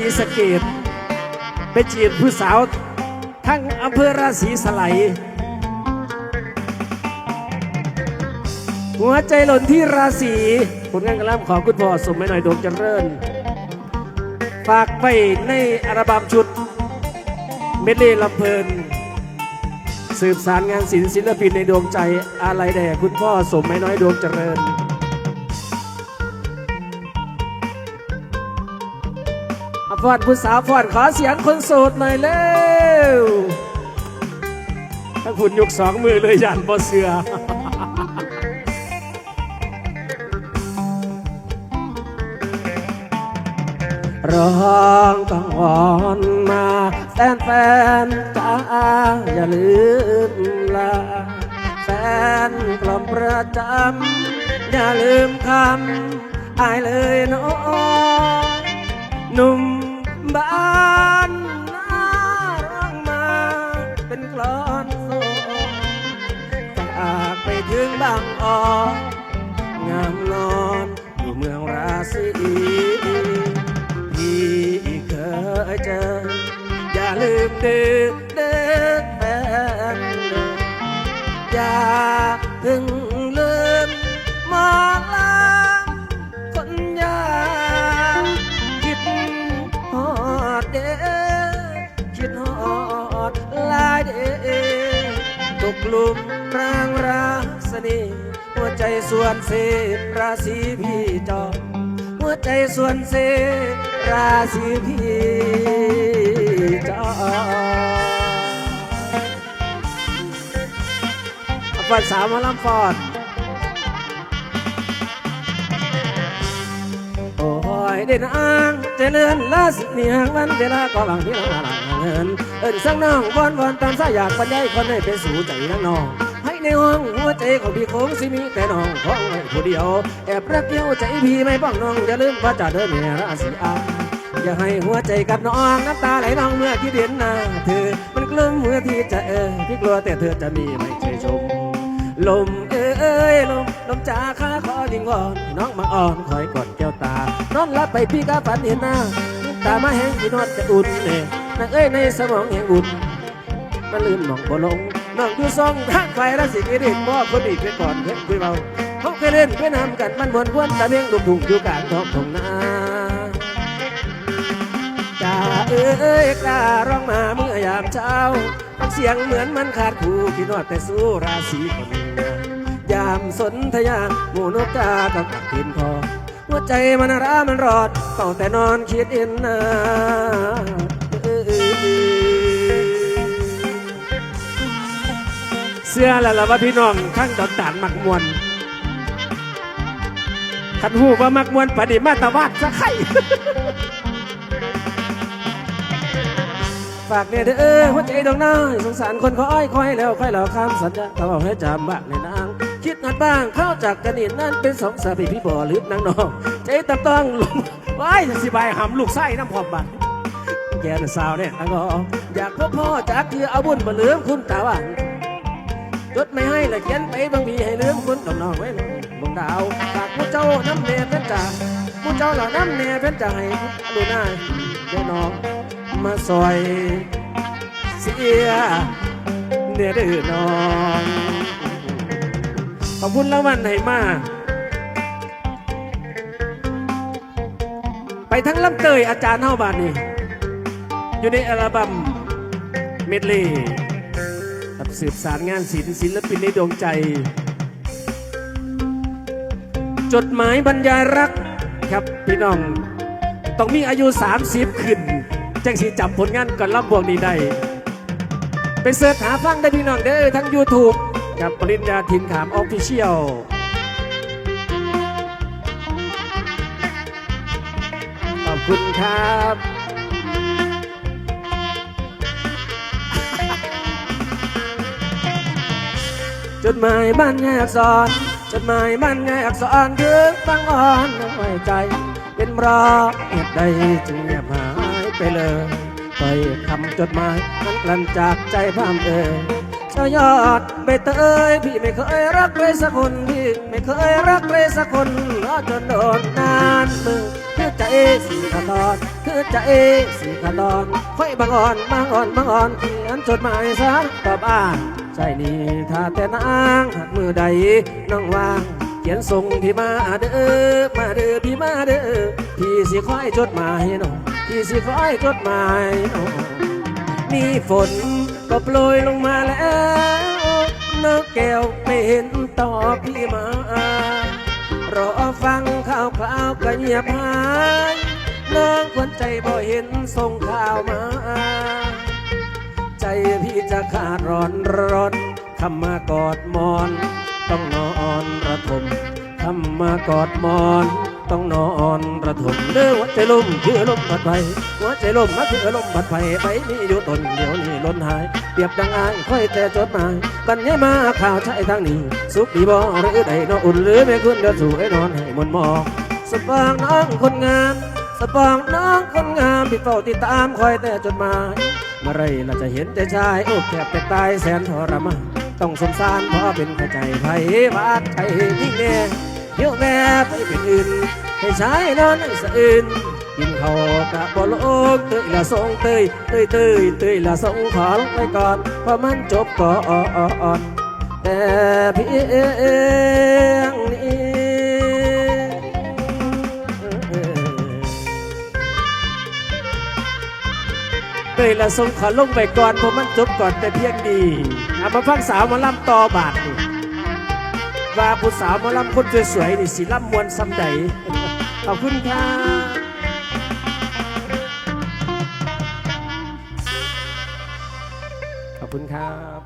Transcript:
รีสะเกดไปจีบผู้สาวทั้งอำเภอราศีสไลหัวใจหล่นที่ราศีผลงานกระลำของคุณพ่อสมไม่หน่อยดวงเจริญฝากไปในอัลบั้มชุด เมดเล่ลำเพลิน สืบสารงานศิลป์ศิลปินในดวงใจ อะไรแด่คุณพ่อสมไม่น้อยดวงเจริญ ฟอดผู้สาวฟอดขอเสียงคนโสดหน่อยเร็วทั้งคุณยกสองมือเลยยันบ่เสือร้องกังวอนมาแฟนแฟนๆจ้าอย่าลืมลาแฟนกล่อมประจำอย่าลืมคำอายเลยน้องหนุ่ม บ้านนาร้องมาเป็นกลอนโซจากไปถึงบางอองามนอนอยู่เมืองราศีที่เคยเจอ อย่าลืมเด้อเด้อ เด้อคิดฮอดลายเด้อตกลุมรางราสนีหัวใจส่วนเสราศีพี่จอมหัวใจส่วนเสราศีพี่จอภาษาหมาลำฟอด อยเด่นอ้างเจริญลาสเนียงวันเวลาก็บางที่น้องหลังเงินเอินสังน้องวอนวอนตามสายอยากบรรยายคนให้เป็นสู่ใจนังน้องให้ในห้องหัวใจของพี่คงสิมีแต่น้องของไว้ผู้เดียวแอบรักเกี่ยวใจพี่ไม่ป้องน้องอย่าลืมว่าจะเดินเมียราศีอาอย่าให้หัวใจกับน้องน้ำตาไหลน้องเมื่อที่เด่นหน้าเธอ มันกลุ้มเมื่อที่จะเออพี่กลัวแต่เธอจะมีไม่เคยชม ลมเอ้ยลม ลมจ้าข้าขอดิงวอนน้องมาอ่อนคอยก่อนแก้วตานอนรับไปพี่ก็ฝันเห็นหน้าตามาแห้งพี่นวดจะอุ่นเน่นางเอ้ยในสมองแห่งอุ่นมันลืมมองบ่ลงน้องอยู่ซองทางไฟแล้วสิกิริบ่คนอีกไปก่อนเพื่อนคุยเบาเขาเคยเล่นเคยนำกันมันวนวนตะเบียงลูกทุ่งอยู่กลางท้องทงนาจ้าเอ้ยกล้าร้องมาเมื่อยามเช้าฟังเสียงเหมือนมันขาดคู่พี่นวดแต่สู้ราศีคนหนึ่ง ยามสนธยาหมูนกกากับกินพอหัวใจมันร้ามันรอดต้องแต่นอนคิดอินนาเสื้อแล้วล่ะว่าพี่น้องข้างดอนตานมักมวนขันหูว่ามักมวนปฏิมาตวาดสะไข่ฝากเนี่ยเด้อหัวใจดวงน้อยสงสารคนคอยคอยแล้วคอยแล้วคำสัญญาเขาบอกให้จำบ้างในนาง คิดนัดบ้างเข้าจากกันนี่นั่นเป็นสองสามีพี่บ่อลืมนางน้องใจตับต้องลงว้ายสิบายหำลูกไส้น้ำพอมบัตแกน่ะสาวเนี่ยแล้วก็อยากพบพ่อจากคือเอาบุญมาเลืมคุณตาว่านจดไม่ให้ละเขียนไปบางทีให้ลืมคุณกับน้องไว้บงดาวฝากผู้เจ้าน้ำเนยเป็นจ่าผู้เจ้าเหล่าน้ำเนยเป็นจ่าให้ดูหน้าเดี๋ยวน้องมาซอยเสียเนี่ยเดือน้อง ขอบคุณละวันให้มา ไปทั้งลำเตยอาจารย์เฮาบานนี่อยู่ในอัลบั้มเมดลีกับสืบสารงานศิลป์ศิลปินในดวงใจ จดหมายบรรยายรักครับพี่น้อง ต้องมีอายุ 30 ขึ้นจังสีจำผลงานก่อนล่ำบวงนี้ได้ ไปเสิร์ชหาฟังได้พี่น้องเด้อทั้ง YouTube กับปริญญาทินขามออฟฟิเชียลขอบคุณครับจดหมายบ้านแยกสอนจดหมายบ้านแยกสอนถึงฟังอ่อนไว้ใจ เป็นราะเหตุใดจึงเงียบหายไปเลยปล่อยคำจดหมายนั้นกลั่นจากใจพามเอ่ย ชายอดใบเตยพี่ไม่เคยรักใครสักคนพี่ไม่เคยรักใครสักคนรอจนโดนนานมือคือใจสีขะตอนคือใจสีขะตอนค่อยบางอ่อนบางอ่อนบางอ่อนเขียนจดหมายซะตอบอ่านใจนี่ถ้าแต่นางหักมือใดน้องว่างเขียนส่งพี่มาเด้อมาเด้อพี่มาเด้อพี่สิคอยจดหมายน้องพี่สิคอยจดหมายน้องนี่ฝน ก็โปรยลงมาแล้วนกแก้วไม่เห็นต่อพี่มารอฟังข่าวคราวก็เงียบหายน้องคนใจบ่เห็นส่งข่าวมา ใจพี่จะขาดร้อนร้อนคำมากอดหมอน ต้องนอนระทมคำมากอดหมอน ต้องนอนระทมเด้อหัวใจลมคือลมพัดไปหัวใจลมมาคือลมพัดไปไปมีอยู่ตนเดียวนี้ล้นหายเปรียบดังอ้ายค่อยแต่จดหมายบันยายมาข่าวใช่ทางนี้ สุขดีบ่หรือใดนออุ่นหรือไม่คุณเดินสู่ให้นอนให้มนหมอกสปองน้องคนงามสปองน้องคนงามที่เฝ้าติดตามคอยแต่จดหมายเมื่อไรเราจะเห็นใจชายโอ้แคบแต่ตายแสนทรมานต้องสงสารเพราะเป็นข้าใจไผ่บาดไผ่ยิ่งแน่ เที่ยวแม่ไปเป็นอื่นให้ชายนอนให้สะอื่นกินเขากะบ่โลกเตยละสงเตยเตยเตยเตยละสงขอลงไปก่อนเพราะมันจบก่อนแต่เพียงนี้เตยละทรงขอลงไปก่อนเพราะมันจบก่อนแต่เพียงดีเอามาฟังสาวมาล่ำต่อบาทนี่ ว่าผู้สาวมาล่ำคนสวยๆนี่สิล่ำมวลซ้ำใดขอบคุณค่ะขอบคุณครับ